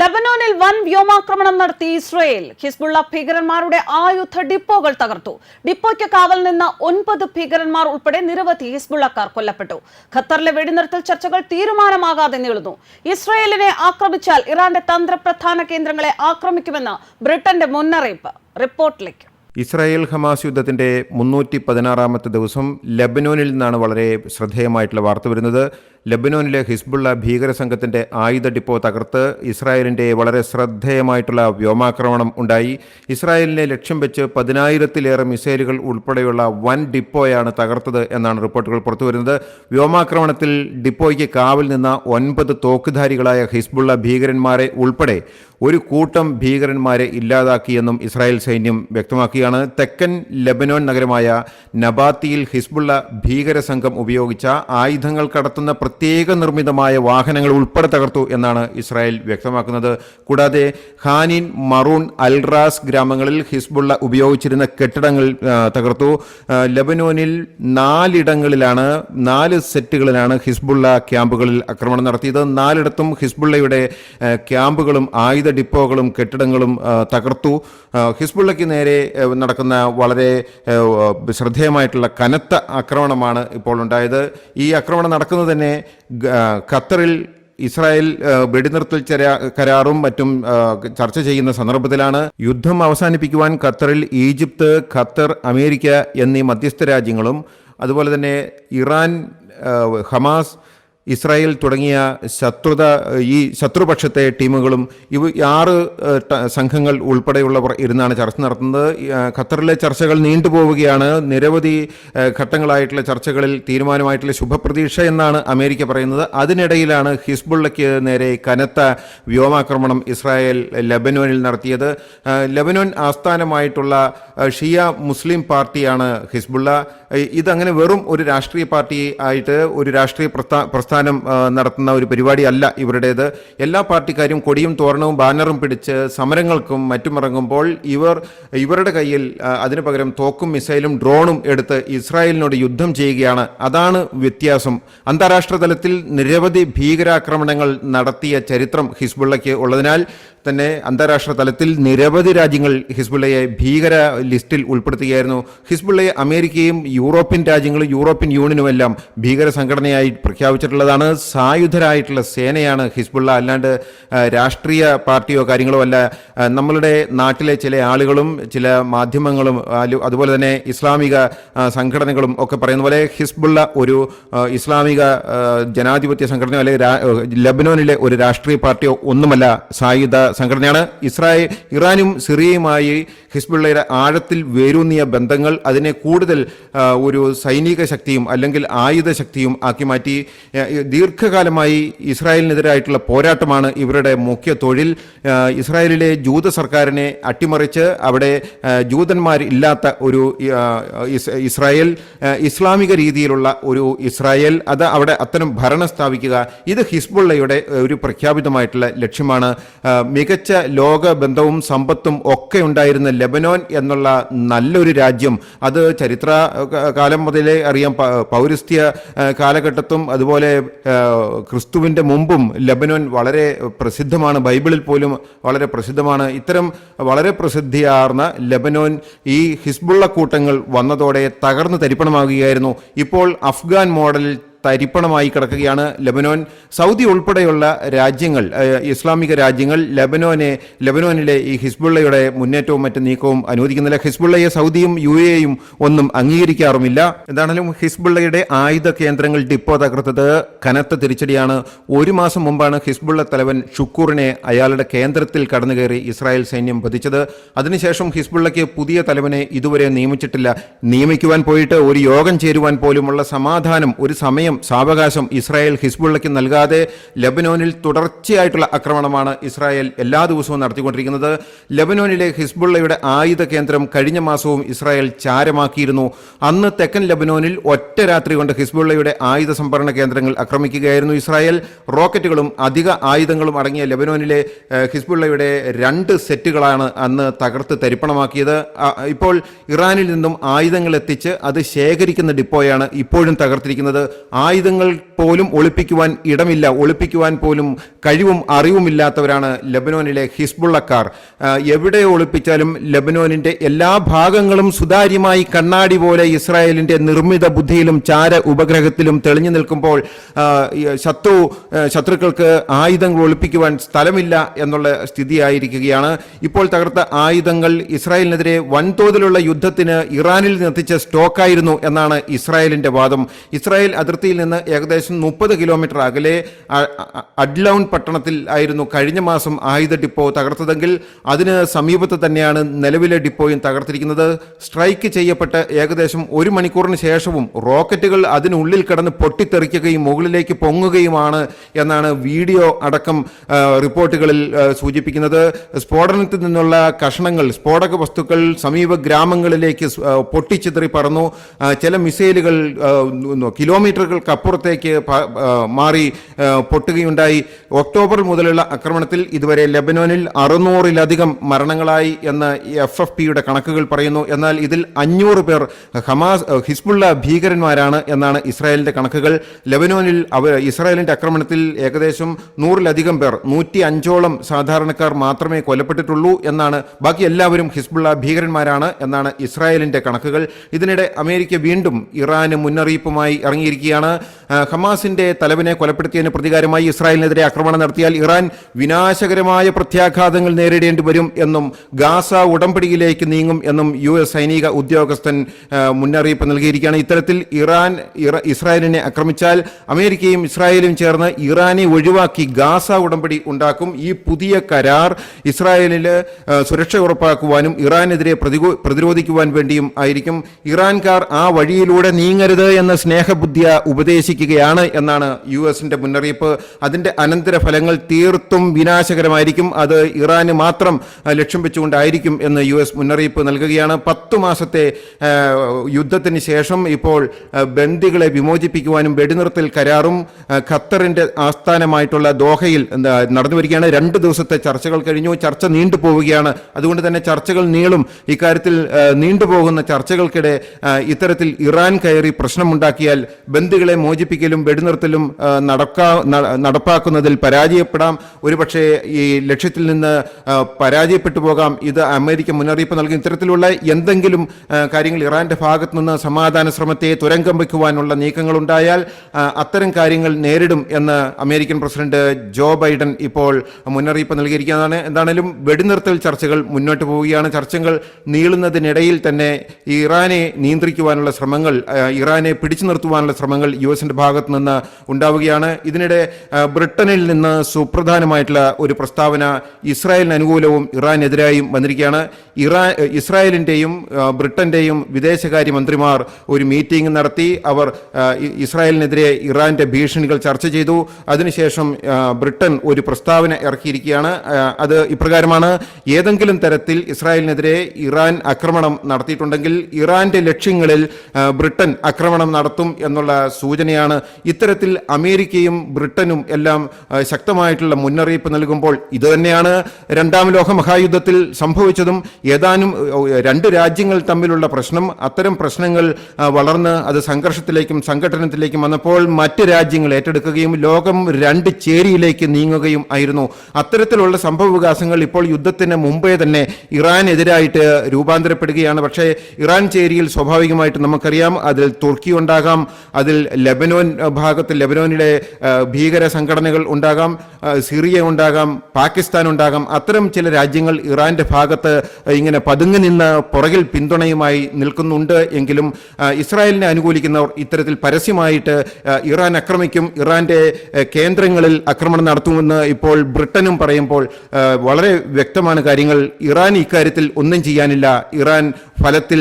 ലബനോനിൽ വൻ വ്യോമാക്രമണം നടത്തി ഇസ്രയേൽ. ഹിസ്ബുള്ള ഭീകരന്മാരുടെ ആയുധ ഡിപ്പോകൾ തകർത്തു. ഡിപ്പോയ്ക്ക് കാവൽ നിന്ന ഒൻപത് ഭീകരന്മാർ ഉൾപ്പെടെ നിരവധി ഹിസ്ബുള്ളക്കാർ കൊല്ലപ്പെട്ടു. ഖത്തറിലെ വെടിനിർത്തൽ ചർച്ചകൾ തീരുമാനമാകാതെ നീളുന്നു. ഇസ്രയേലിനെ ആക്രമിച്ചാൽ ഇറാന്റെ തന്ത്രപ്രധാന കേന്ദ്രങ്ങളെ ആക്രമിക്കുമെന്ന് ബ്രിട്ടന്റെ മുന്നറിയിപ്പ്. റിപ്പോർട്ടിലേക്ക്. ഇസ്രായേൽ ഹമാസ് യുദ്ധത്തിന്റെ മുന്നൂറ്റി പതിനാറാമത്തെ ദിവസം ലബനോനിൽ നിന്നാണ് വളരെ ശ്രദ്ധേയമായിട്ടുള്ള വാർത്ത വരുന്നത്. ലബനോനിലെ ഹിസ്ബുള്ള ഭീകര സംഘത്തിന്റെ ആയുധ ഡിപ്പോ തകർത്ത് ഇസ്രായേലിന്റെ വളരെ ശ്രദ്ധേയമായിട്ടുള്ള വ്യോമാക്രമണം ഉണ്ടായി. ഇസ്രായേലിനെ ലക്ഷ്യം വെച്ച് പതിനായിരത്തിലേറെ മിസൈലുകൾ ഉൾപ്പെടെയുള്ള വൻ ഡിപ്പോയാണ് തകർത്തത് എന്നാണ് റിപ്പോർട്ടുകൾ പുറത്തുവരുന്നത്. വ്യോമാക്രമണത്തിൽ ഡിപ്പോയ്ക്ക് കാവിൽ നിന്ന ഒൻപത് തോക്കുധാരികളായ ഹിസ്ബുള്ള ഭീകരന്മാരെ ഉൾപ്പെടെ ഒരു കൂട്ടം ഭീകരന്മാരെ ഇല്ലാതാക്കിയെന്നും ഇസ്രായേൽ സൈന്യം വ്യക്തമാക്കുകയാണ്. തെക്കൻ ലബനോൻ നഗരമായ നബാത്തിയിൽ ഹിസ്ബുള്ള ഭീകര സംഘം ഉപയോഗിച്ച ആയുധങ്ങൾ കടത്തുന്ന പ്രത്യേക നിർമ്മിതമായ വാഹനങ്ങൾ ഉൾപ്പെടെ തകർത്തു എന്നാണ് ഇസ്രായേൽ വ്യക്തമാക്കുന്നത്. കൂടാതെ ഖാനിൻ മറൂൺ അൽറാസ് ഗ്രാമങ്ങളിൽ ഹിസ്ബുള്ള ഉപയോഗിച്ചിരുന്ന കെട്ടിടങ്ങൾ തകർത്തു. ലബനോനിൽ നാലിടങ്ങളിലാണ് നാല് സെറ്റുകളിലാണ് ഹിസ്ബുള്ള ക്യാമ്പുകളിൽ ആക്രമണം നടത്തിയത്. നാലിടത്തും ഹിസ്ബുള്ളയുടെ ക്യാമ്പുകളും ആയുധ ഡിപ്പോകളും കെട്ടിടങ്ങളും തകർത്തു. ഹിസ്ബുള്ളയ്ക്ക് നേരെ നടക്കുന്ന വളരെ ശ്രദ്ധേയമായിട്ടുള്ള കനത്ത ആക്രമണമാണ് ഇപ്പോൾ ഉണ്ടായത്. ഈ ആക്രമണം നടക്കുന്നത് തന്നെ ഖത്തറിൽ ഇസ്രായേൽ വെടിനിർത്തൽ കരാറും മറ്റും ചർച്ച ചെയ്യുന്ന സന്ദർഭത്തിലാണ് യുദ്ധം അവസാനിപ്പിക്കുവാൻ ഖത്തറിൽ ഈജിപ്ത് ഖത്തർ അമേരിക്ക എന്നീ മധ്യസ്ഥ രാജ്യങ്ങളും അതുപോലെ തന്നെ ഇറാൻ ഹമാസ് ഇസ്രായേൽ തുടങ്ങിയ ശത്രുത ഈ ശത്രുപക്ഷത്തെ ടീമുകളും ഇവ ആറ് സംഘങ്ങൾ ഉൾപ്പെടെയുള്ളവർ ഇരുന്നാണ് ചർച്ച നടത്തുന്നത്. ഖത്തറിലെ ചർച്ചകൾ നീണ്ടുപോവുകയാണ് നിരവധി ഘട്ടങ്ങളായിട്ടുള്ള ചർച്ചകളിൽ തീരുമാനമായിട്ടുള്ള ശുഭപ്രതീക്ഷ എന്നാണ് അമേരിക്ക പറയുന്നത്. അതിനിടയിലാണ് ഹിസ്ബുള്ളയ്ക്ക് നേരെ കനത്ത വ്യോമാക്രമണം ഇസ്രായേൽ ലബനോനിൽ നടത്തിയത്. ലബനോൻ ആസ്ഥാനമായിട്ടുള്ള ഷിയ മുസ്ലിം പാർട്ടിയാണ് ഹിസ്ബുള്ള. ഇതങ്ങനെ വെറും ഒരു രാഷ്ട്രീയ പാർട്ടി ആയിട്ട് ഒരു രാഷ്ട്രീയ പ്രസ്ഥാ പ്രസ്ഥാനം നടത്തുന്ന ഒരു പരിപാടിയല്ല ഇവരുടേത്. എല്ലാ പാർട്ടിക്കാരും കൊടിയും തോരണവും ബാനറും പിടിച്ച് സമരങ്ങൾക്കും മറ്റും ഇറങ്ങുമ്പോൾ ഇവർ ഇവരുടെ കയ്യിൽ അതിന് പകരം തോക്കും മിസൈലും ഡ്രോണും എടുത്ത് ഇസ്രായേലിനോട് യുദ്ധം ചെയ്യുകയാണ്. അതാണ് വ്യത്യാസം. അന്താരാഷ്ട്ര തലത്തിൽ നിരവധി ഭീകരാക്രമണങ്ങൾ നടത്തിയ ചരിത്രം ഹിസ്ബുള്ളയ്ക്ക് ഉള്ളതിനാൽ തന്നെ അന്താരാഷ്ട്ര തലത്തിൽ നിരവധി രാജ്യങ്ങൾ ഹിസ്ബുള്ളയെ ഭീകര ലിസ്റ്റിൽ ഉൾപ്പെടുത്തുകയായിരുന്നു. ഹിസ്ബുള്ളയെ അമേരിക്കയും യൂറോപ്യൻ രാജ്യങ്ങളും യൂറോപ്യൻ യൂണിയനും എല്ലാം ഭീകര സംഘടനയായി പ്രഖ്യാപിച്ചിട്ടുള്ളതാണ്. സായുധരായിട്ടുള്ള സേനയാണ് ഹിസ്ബുള്ള. അല്ലാണ്ട് രാഷ്ട്രീയ പാർട്ടിയോ കാര്യങ്ങളോ അല്ല. നമ്മളുടെ നാട്ടിലെ ചില ആളുകളും ചില മാധ്യമങ്ങളും അതുപോലെ തന്നെ ഇസ്ലാമിക സംഘടനകളും ഒക്കെ പറയുന്ന പോലെ ഹിസ്ബുള്ള ഒരു ഇസ്ലാമിക ജനാധിപത്യ സംഘടനയോ അല്ലെങ്കിൽ ലബനോനിലെ ഒരു രാഷ്ട്രീയ പാർട്ടിയോ ഒന്നുമല്ല സായുധ സംഘടനയാണ്. ഇസ്രായേൽ ഇറാനും സിറിയയുമായി ഹിസ്ബുള്ളയുടെ ആഴത്തിൽ വേരൂന്നിയ ബന്ധങ്ങൾ അതിനെ കൂടുതൽ ഒരു സൈനിക ശക്തിയും അല്ലെങ്കിൽ ആയുധ ശക്തിയും ആക്കി മാറ്റി. ദീർഘകാലമായി ഇസ്രായേലിനെതിരായിട്ടുള്ള പോരാട്ടമാണ് ഇവരുടെ മുഖ്യ തൊഴിൽ. ഇസ്രായേലിലെ ജൂത സർക്കാരിനെ അട്ടിമറിച്ച് അവിടെ ജൂതന്മാരില്ലാത്ത ഒരു ഇസ്രായേൽ ഇസ്ലാമിക രീതിയിലുള്ള ഒരു ഇസ്രായേൽ അത് അവിടെ അത്തരം ഭരണം സ്ഥാപിക്കുക ഇത് ഹിസ്ബുള്ളയുടെ ഒരു പ്രഖ്യാപിതമായിട്ടുള്ള ലക്ഷ്യമാണ്. മികച്ച ലോക ബന്ധവും സമ്പത്തും ഒക്കെ ഉണ്ടായിരുന്ന ലെബനോൻ എന്നുള്ള നല്ലൊരു രാജ്യം. അത് ചരിത്ര കാലം മുതലേ അറിയാം. പൗരസ്ത്യ കാലഘട്ടത്തും അതുപോലെ ക്രിസ്തുവിന്റെ മുമ്പും ലെബനോൻ വളരെ പ്രസിദ്ധമാണ്. ബൈബിളിൽ പോലും വളരെ പ്രസിദ്ധമാണ്. ഇത്തരം വളരെ പ്രസിദ്ധിയാർന്ന ലെബനോൻ ഈ ഹിസ്ബുള്ള കൂട്ടങ്ങൾ വന്നതോടെ തകർന്നു തരിപ്പണമാകുകയായിരുന്നു. ഇപ്പോൾ അഫ്ഗാൻ മോഡലിൽ തരിപ്പണമായി കിടക്കുകയാണ് ലബനോൻ. സൗദി ഉൾപ്പെടെയുള്ള രാജ്യങ്ങൾ ഇസ്ലാമിക രാജ്യങ്ങൾ ലബനോനെ ലബനോനിലെ ഈ ഹിസ്ബുള്ളയുടെ മുന്നേറ്റവും മറ്റു നീക്കവും അനുവദിക്കുന്നില്ല. ഹിസ്ബുള്ളയെ സൗദിയും യു എയും ഒന്നും അംഗീകരിക്കാറുമില്ല. എന്താണെങ്കിലും ഹിസ്ബുള്ളയുടെ ആയുധ കേന്ദ്രങ്ങൾ ഡിപ്പോ തകർത്തത് കനത്ത തിരിച്ചടിയാണ്. ഒരു മാസം മുമ്പാണ് ഹിസ്ബുള്ള തലവൻ ഷുക്കൂറിനെ അയാളുടെ കേന്ദ്രത്തിൽ കടന്നു കയറി ഇസ്രായേൽ സൈന്യം വധിച്ചത്. അതിനുശേഷം ഹിസ്ബുള്ളയ്ക്ക് പുതിയ തലവനെ ഇതുവരെ നിയമിച്ചിട്ടില്ല. നിയമിക്കുവാൻ പോയിട്ട് ഒരു യോഗം ചേരുവാൻ പോലുമുള്ള സമാധാനം ഒരു സമയം സാവകാശം ഇസ്രായേൽ ഹിസ്ബുള്ളയ്ക്ക് നൽകാതെ ലബനോനിൽ തുടർച്ചയായിട്ടുള്ള ആക്രമണമാണ് ഇസ്രായേൽ എല്ലാ ദിവസവും നടത്തിക്കൊണ്ടിരിക്കുന്നത്. ലബനോനിലെ ഹിസ്ബുള്ളയുടെ ആയുധ കേന്ദ്രം കഴിഞ്ഞ മാസവും ഇസ്രായേൽ ചാരമാക്കിയിരുന്നു. അന്ന് തെക്കൻ ലബനോനിൽ ഒറ്റ രാത്രി കൊണ്ട് ഹിസ്ബുള്ളയുടെ ആയുധ സംഭരണ കേന്ദ്രങ്ങൾ ആക്രമിക്കുകയായിരുന്നു ഇസ്രായേൽ. റോക്കറ്റുകളും അധിക ആയുധങ്ങളും അടങ്ങിയ ലബനോനിലെ ഹിസ്ബുള്ളയുടെ രണ്ട് സെറ്റുകളാണ് അന്ന് തകർത്ത് തരിപ്പണമാക്കിയത്. ഇപ്പോൾ ഇറാനിൽ നിന്നും ആയുധങ്ങൾ എത്തിച്ച് അത് ശേഖരിക്കുന്ന ഡിപ്പോയാണ് ഇപ്പോഴും തകർത്തിരിക്കുന്നത്. ആയുധങ്ങൾ പോലും ഒളിപ്പിക്കുവാൻ ഇടമില്ല ഒളിപ്പിക്കുവാൻ പോലും കഴിവും അറിവുമില്ലാത്തവരാണ് ലബനോനിലെ ഹിസ്ബുള്ളക്കാർ. എവിടെ ഒളിപ്പിച്ചാലും ലബനോനിന്റെ എല്ലാ ഭാഗങ്ങളും സുതാര്യമായി കണ്ണാടി പോലെ ഇസ്രായേലിന്റെ നിർമ്മിത ബുദ്ധിയിലും ചാര ഉപഗ്രഹത്തിലും തെളിഞ്ഞു നിൽക്കുമ്പോൾ ശത്രു ശത്രുക്കൾക്ക് ആയുധങ്ങൾ ഒളിപ്പിക്കുവാൻ സ്ഥലമില്ല എന്നുള്ള സ്ഥിതിയായിരിക്കുകയാണ്. ഇപ്പോൾ തകർത്ത ആയുധങ്ങൾ ഇസ്രായേലിനെതിരെ വൻതോതിലുള്ള യുദ്ധത്തിന് ഇറാനിൽ നിന്നെത്തിച്ച സ്റ്റോക്കായിരുന്നു എന്നാണ് ഇസ്രായേലിന്റെ വാദം. ഇസ്രായേൽ അതിർത്തിയിൽ നിന്ന് ഏകദേശം മുപ്പത് കിലോമീറ്റർ അകലെ അഡ്ലൗൺ പട്ടണത്തിൽ ആയിരുന്നു കഴിഞ്ഞ മാസം ആയുധ ഡിപ്പോ തകർത്തതെങ്കിൽ അതിന് സമീപത്ത് തന്നെയാണ് നിലവിലെ ഡിപ്പോയും തകർത്തിരിക്കുന്നത്. സ്ട്രൈക്ക് ചെയ്യപ്പെട്ട് ഏകദേശം ഒരു മണിക്കൂറിന് ശേഷവും റോക്കറ്റുകൾ അതിനുള്ളിൽ കിടന്ന് പൊട്ടിത്തെറിക്കുകയും മുകളിലേക്ക് പൊങ്ങുകയുമാണ് എന്നാണ് വീഡിയോ അടക്കം റിപ്പോർട്ടുകളിൽ സൂചിപ്പിക്കുന്നത്. സ്ഫോടനത്തിൽ നിന്നുള്ള കഷണങ്ങൾ സ്ഫോടക വസ്തുക്കൾ സമീപ ഗ്രാമങ്ങളിലേക്ക് പൊട്ടിച്ചിതറി പറന്നു. ചില മിസൈലുകൾ കിലോമീറ്ററുകൾക്കപ്പുറത്തേക്ക് മാറി പൊട്ടുകയുണ്ടായി. ഒക്ടോബർ മുതലുള്ള ആക്രമണത്തിൽ ഇതുവരെ ലെബനോനിൽ അറുന്നൂറിലധികം മരണങ്ങളായി എന്ന് എഫ് എഫ് പിയുടെ കണക്കുകൾ പറയുന്നു. എന്നാൽ ഇതിൽ അഞ്ഞൂറ് പേർ ഹമാസ് ഹിസ്ബുള്ള ഭീകരന്മാരാണ് എന്നാണ് ഇസ്രായേലിന്റെ കണക്കുകൾ. ലെബനോനിൽ ഇസ്രായേലിന്റെ ആക്രമണത്തിൽ ഏകദേശം നൂറിലധികം പേർ നൂറ്റി അഞ്ചോളം സാധാരണക്കാർ മാത്രമേ കൊല്ലപ്പെട്ടിട്ടുള്ളൂ എന്നാണ് ബാക്കി എല്ലാവരും ഹിസ്ബുള്ള ഭീകരന്മാരാണ് എന്നാണ് ഇസ്രായേലിന്റെ കണക്കുകൾ. ഇതിനിടെ അമേരിക്ക വീണ്ടും ഇറാന് മുന്നറിയിപ്പുമായി ഇറങ്ങിയിരിക്കുകയാണ്. ഹമാസിന്റെ തലവിനെ കൊലപ്പെടുത്തിയതിന് പ്രതികാരമായി ഇസ്രായേലിനെതിരെ ആക്രമണം നടത്തിയാൽ ഇറാൻ വിനാശകരമായ പ്രത്യാഘാതങ്ങൾ നേരിടേണ്ടി വരും എന്നും ഗാസ ഉടമ്പടിയിലേക്ക് നീങ്ങും എന്നും യു എസ് സൈനിക ഉദ്യോഗസ്ഥൻ മുന്നറിയിപ്പ് നൽകിയിരിക്കുകയാണ്. ഇത്തരത്തിൽ ഇറാൻ ഇസ്രായേലിനെ ആക്രമിച്ചാൽ അമേരിക്കയും ഇസ്രായേലും ചേർന്ന് ഇറാനെ ഒഴിവാക്കി ഗാസ ഉടമ്പടി ഉണ്ടാക്കും. ഈ പുതിയ കരാർ ഇസ്രായേലിൽ സുരക്ഷ ഉറപ്പാക്കുവാനും ഇറാനെതിരെ പ്രതിരോധിക്കുവാൻ വേണ്ടിയും ആയിരിക്കും. ഇറാൻകാർ ആ വഴിയിലൂടെ നീങ്ങരുത് എന്ന സ്നേഹബുദ്ധിയ ഉപദേശിക്കുകയാണ് എന്നാണ് യു എസിന്റെ മുന്നറിയിപ്പ്. അതിന്റെ അനന്തരഫലങ്ങൾ തീർത്തും വിനാശകരമായിരിക്കും. അത് ഇറാന് മാത്രം ലക്ഷ്യം വെച്ചുകൊണ്ടായിരിക്കും എന്ന് യു എസ് മുന്നറിയിപ്പ് നൽകുകയാണ്. പത്തു മാസത്തെ യുദ്ധത്തിന് ശേഷം ഇപ്പോൾ ബന്ദികളെ വിമോചിപ്പിക്കുവാനും വെടിനിർത്തൽ കരാറും ഖത്തറിന്റെ ആസ്ഥാനമായിട്ടുള്ള ദോഹയിൽ നടന്നു വരികയാണ്. രണ്ട് ദിവസത്തെ ചർച്ചകൾ കഴിഞ്ഞു. ചർച്ച നീണ്ടുപോവുകയാണ് അതുകൊണ്ട് തന്നെ ചർച്ചകൾ നീളും. ഇക്കാര്യത്തിൽ നീണ്ടുപോകുന്ന ചർച്ചകൾക്കിടെ ഇത്തരത്തിൽ ഇറാൻ കയറി പ്രശ്നമുണ്ടാക്കിയാൽ ബന്ദികളെ മോചിപ്പിക്കലും വെടിനിർത്തലും നടക്കാ നടപ്പാക്കുന്നതിൽ പരാജയപ്പെടാം. ഒരുപക്ഷെ ഈ ലക്ഷ്യത്തിൽ നിന്ന് പരാജയപ്പെട്ടു പോകാം. ഇത് അമേരിക്ക മുന്നറിയിപ്പ് നൽകും. ഇത്തരത്തിലുള്ള എന്തെങ്കിലും കാര്യങ്ങൾ ഇറാന്റെ ഭാഗത്തു നിന്ന് സമാധാന ശ്രമത്തെ തുരങ്കം വയ്ക്കുവാനുള്ള നീക്കങ്ങൾ ഉണ്ടായാൽ അത്തരം കാര്യങ്ങൾ നേരിടും എന്ന് അമേരിക്കൻ പ്രസിഡന്റ് ജോ ബൈഡൻ ഇപ്പോൾ മുന്നറിയിപ്പ് നൽകിയിരിക്കുന്നതാണ് എന്താണേലും വെടിനിർത്തൽ ചർച്ചകൾ മുന്നോട്ട് പോവുകയാണ്. ചർച്ചകൾ നീളുന്നതിനിടയിൽ തന്നെ ഇറാനെ നിയന്ത്രിക്കുവാനുള്ള ശ്രമങ്ങൾ ഇറാനെ പിടിച്ചു നിർത്തുവാനുള്ള ശ്രമങ്ങൾ യു എസിന്റെ ഭാഗത്ത് നിന്ന് ഉണ്ടാവുകയാണ്. ഇതിനിടെ ബ്രിട്ടനിൽ നിന്ന് സുപ്രധാനമായിട്ടുള്ള ഒരു പ്രസ്താവന ഇസ്രായേലിന് അനുകൂലവും ഇറാനെതിരായും വന്നിരിക്കുകയാണ്. ഇറാ ഇസ്രായേലിന്റെയും ബ്രിട്ടന്റെയും ബ്രിട്ടന്റെയും വിദേശകാര്യ മന്ത്രിമാർ ഒരു മീറ്റിംഗ് നടത്തി. അവർ ഇസ്രായേലിനെതിരെ ഇറാന്റെ ഭീഷണികൾ ചർച്ച ചെയ്തു. അതിനുശേഷം ബ്രിട്ടൻ ഒരു പ്രസ്താവന ഇറക്കിയിരിക്കുകയാണ്. അത് ഇപ്രകാരമാണ്. ഏതെങ്കിലും തരത്തിൽ ഇസ്രായേലിനെതിരെ ഇറാൻ ആക്രമണം നടത്തിയിട്ടുണ്ടെങ്കിൽ ഇറാന്റെ ലക്ഷ്യങ്ങളിൽ ബ്രിട്ടൻ ആക്രമണം നടത്തും എന്നുള്ള സൂചനയാണ് ഇത്തരത്തിൽ അമേരിക്കയും ബ്രിട്ടനും എല്ലാം ശക്തമായിട്ടുള്ള മുന്നറിയിപ്പ് നൽകുമ്പോൾ ഇത് തന്നെയാണ് രണ്ടാം ലോക മഹായുദ്ധത്തിൽ സംഭവിച്ചതും. ഏതാനും രണ്ട് രാജ്യങ്ങൾ തമ്മിലുള്ള പ്രശ്നം അത്തരം പ്രശ്നങ്ങൾ വളർന്ന് അത് സംഘർഷത്തിലേക്കും സംഘടനത്തിലേക്കും വന്നപ്പോൾ മറ്റ് രാജ്യങ്ങൾ ഏറ്റെടുക്കുകയും ലോകം രണ്ട് ചേരിയിലേക്ക് നീങ്ങുകയും ആയിരുന്നു. അത്തരത്തിലുള്ള സംഭവ വികാസങ്ങൾ ഇപ്പോൾ യുദ്ധത്തിന് മുമ്പേ തന്നെ ഇറാനെതിരായിട്ട് രൂപാന്തരപ്പെടുകയാണ്. പക്ഷേ ഇറാൻ ചേരിയിൽ സ്വാഭാവികമായിട്ട് നമുക്കറിയാം അതിൽ തുർക്കി ഉണ്ടാകാം അതിൽ ലെബനോൻ ആ, ഭാഗത്ത് ലെബനോനിലെ ഭീകര സംഘടനകൾ ഉണ്ടാകാം സിറിയ ഉണ്ടാകാം പാകിസ്ഥാൻ ഉണ്ടാകാം. അത്തരം ചില രാജ്യങ്ങൾ ഇറാന്റെ ഭാഗത്ത് ഇങ്ങനെ പതുങ്ങി നിന്ന് പുറകിൽ പിന്തുണയുമായി നിൽക്കുന്നുണ്ട് എങ്കിലും ഇസ്രായേലിനെ അനുകൂലിക്കുന്നവർ ഇത്തരത്തിൽ പരസ്യമായിട്ട് ഇറാൻ ആക്രമിക്കും ഇറാന്റെ കേന്ദ്രങ്ങളിൽ ആക്രമണം നടത്തുമെന്ന് ഇപ്പോൾ ബ്രിട്ടനും പറയുമ്പോൾ വളരെ വ്യക്തമാണ് കാര്യങ്ങൾ. ഇറാൻ ഇക്കാര്യത്തിൽ ഒന്നും ചെയ്യാനില്ല. ഇറാൻ ഫലത്തിൽ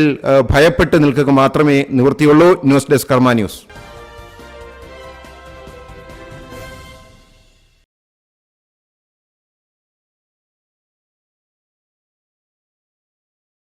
ഭയപ്പെട്ട് നിൽക്കുക മാത്രമേ നിവൃത്തിയുള്ളൂ. News desk Karma news.